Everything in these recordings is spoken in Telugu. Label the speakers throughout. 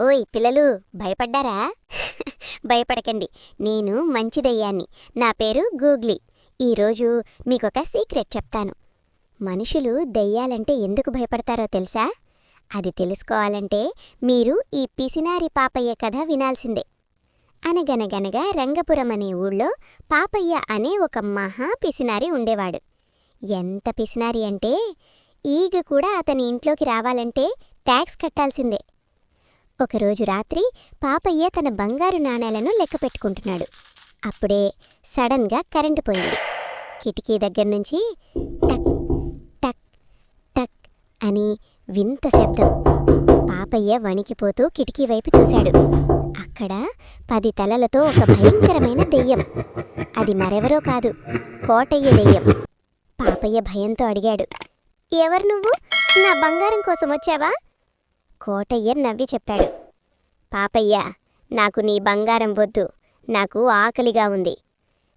Speaker 1: ఓయ్ పిల్లలు భయపడ్డారా? భయపడకండి. నేను మంచిదయ్యాన్ని. నా పేరు గూగ్లీ. ఈరోజు మీకొక సీక్రెట్ చెప్తాను. మనుషులు దెయ్యాలంటే ఎందుకు భయపడతారో తెలుసా? అది తెలుసుకోవాలంటే మీరు ఈ పిసినారి పాపయ్య కథ వినాల్సిందే. అనగనగనగా రంగపురం అనే ఊళ్ళో పాపయ్య అనే ఒక మహా పిసినారి ఉండేవాడు. ఎంత పిసినారి అంటే ఈగ కూడా అతని ఇంట్లోకి రావాలంటే ట్యాక్స్ కట్టాల్సిందే. ఒకరోజు రాత్రి పాపయ్య తన బంగారు నాణేలను లెక్క పెట్టుకుంటున్నాడు. అప్పుడే సడన్గా కరెంటు పోయింది. కిటికీ దగ్గర నుంచి టక్ టక్ టక్ అని వింత శబ్దం. పాపయ్య వణికిపోతూ కిటికీ వైపు చూశాడు. అక్కడ పది తలలతో ఒక భయంకరమైన దెయ్యం. అది మరెవరో కాదు కోటయ్య దెయ్యం. పాపయ్య భయంతో అడిగాడు. ఎవరు నువ్వు? నా బంగారం కోసం వచ్చావా? కోటయ్య నవ్వి చెప్పాడు. పాపయ్య నాకు నీ బంగారం వద్దు. నాకు ఆకలిగా ఉంది.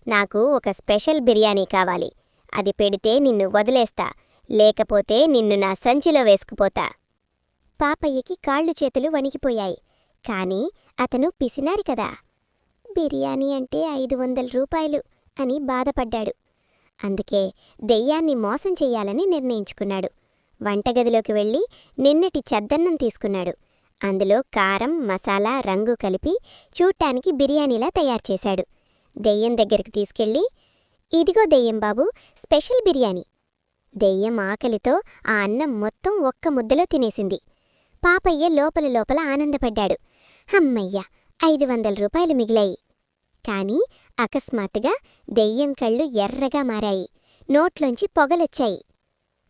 Speaker 1: నాకు ఒక స్పెషల్ బిర్యానీ కావాలి. అది పెడితే నిన్ను వదిలేస్తా. లేకపోతే నిన్ను నా సంచిలో వేసుకుపోతా. పాపయ్యకి కాళ్ళు చేతులు వణికిపోయాయి. కాని అతను పిసినారి కదా. బిర్యానీ అంటే ఐదు వందల రూపాయలు అని బాధపడ్డాడు. అందుకే దెయ్యాన్ని మోసం చెయ్యాలని నిర్ణయించుకున్నాడు. వంటగదిలోకి వెళ్ళి నిన్నటి చద్దన్నం తీసుకున్నాడు. అందులో కారం మసాలా రంగు కలిపి చూడ్డానికి బిర్యానీలా తయారు చేశాడు. దెయ్యం దగ్గరికి తీసుకెళ్ళి ఇదిగో దెయ్యం బాబు స్పెషల్ బిర్యానీ. దెయ్యం ఆకలితో ఆ అన్నం మొత్తం ఒక్క ముద్దలో తినేసింది. పాపయ్య లోపల లోపల ఆనందపడ్డాడు. హమ్మయ్య ఐదు వందల రూపాయలు మిగిలాయి. కానీ అకస్మాత్తుగా దెయ్యం కళ్ళు ఎర్రగా మారాయి. నోట్లోంచి పొగలొచ్చాయి.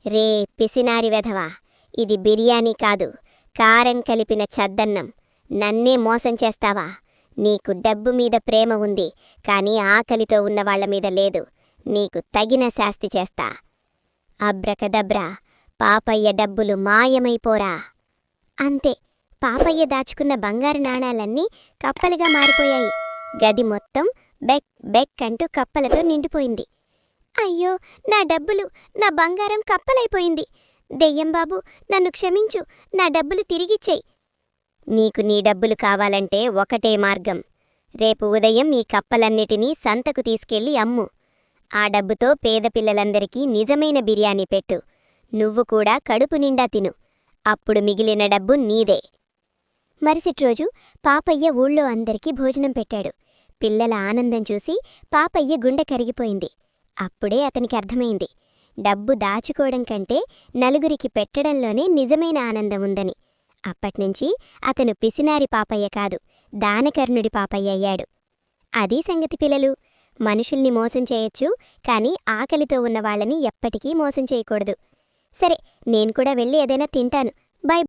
Speaker 1: రే పిసినారి వెధవా ఇది బిర్యానీ కాదు. కారం కలిపిన చద్దన్నం. నన్నే మోసం చేస్తావా? నీకు డబ్బు మీద ప్రేమ ఉంది కానీ ఆకలితో ఉన్నవాళ్ళ మీద లేదు. నీకు తగిన శాస్తి చేస్తా. అబ్రకదబ్రా పాపయ్య డబ్బులు మాయమైపోరా. అంతే పాపయ్య దాచుకున్న బంగారు నాణాలన్నీ కప్పలుగా మారిపోయాయి. గది మొత్తం బెక్ బెక్ అంటూ కప్పలతో నిండిపోయింది. అయ్యో నా డబ్బులు నా బంగారం కప్పలైపోయింది. దెయ్యంబాబు నన్ను క్షమించు నా డబ్బులు తిరిగిచ్చేయి. నీకు నీ డబ్బులు కావాలంటే ఒకటే మార్గం. రేపు ఉదయం ఈ కప్పలన్నిటినీ సంతకు తీసుకెళ్ళి అమ్ము. ఆ డబ్బుతో పేద పిల్లలందరికీ నిజమైన బిర్యానీ పెట్టు. నువ్వు కూడా కడుపు నిండా తిను. అప్పుడు మిగిలిన డబ్బు నీదే. మరుసటి రోజు పాపయ్య ఊళ్ళో అందరికీ భోజనం పెట్టాడు. పిల్లల ఆనందం చూసి పాపయ్య గుండె కరిగిపోయింది. అప్పుడే అతనికి అర్థమైంది. డబ్బు దాచుకోవడం కంటే నలుగురికి పెట్టడంలోనే నిజమైన ఆనందం ఉందని. అప్పట్నుంచి అతను పిసినారి పాపయ్య కాదు దానకర్ణుడి పాపయ్య అయ్యాడు. అదీ సంగతి పిల్లలు. మనుషుల్ని మోసం చేయొచ్చు కానీ ఆకలితో ఉన్న వాళ్ళని ఎప్పటికీ మోసం చేయకూడదు. సరే నేను కూడా వెళ్ళి ఏదైనా తింటాను. బాయ్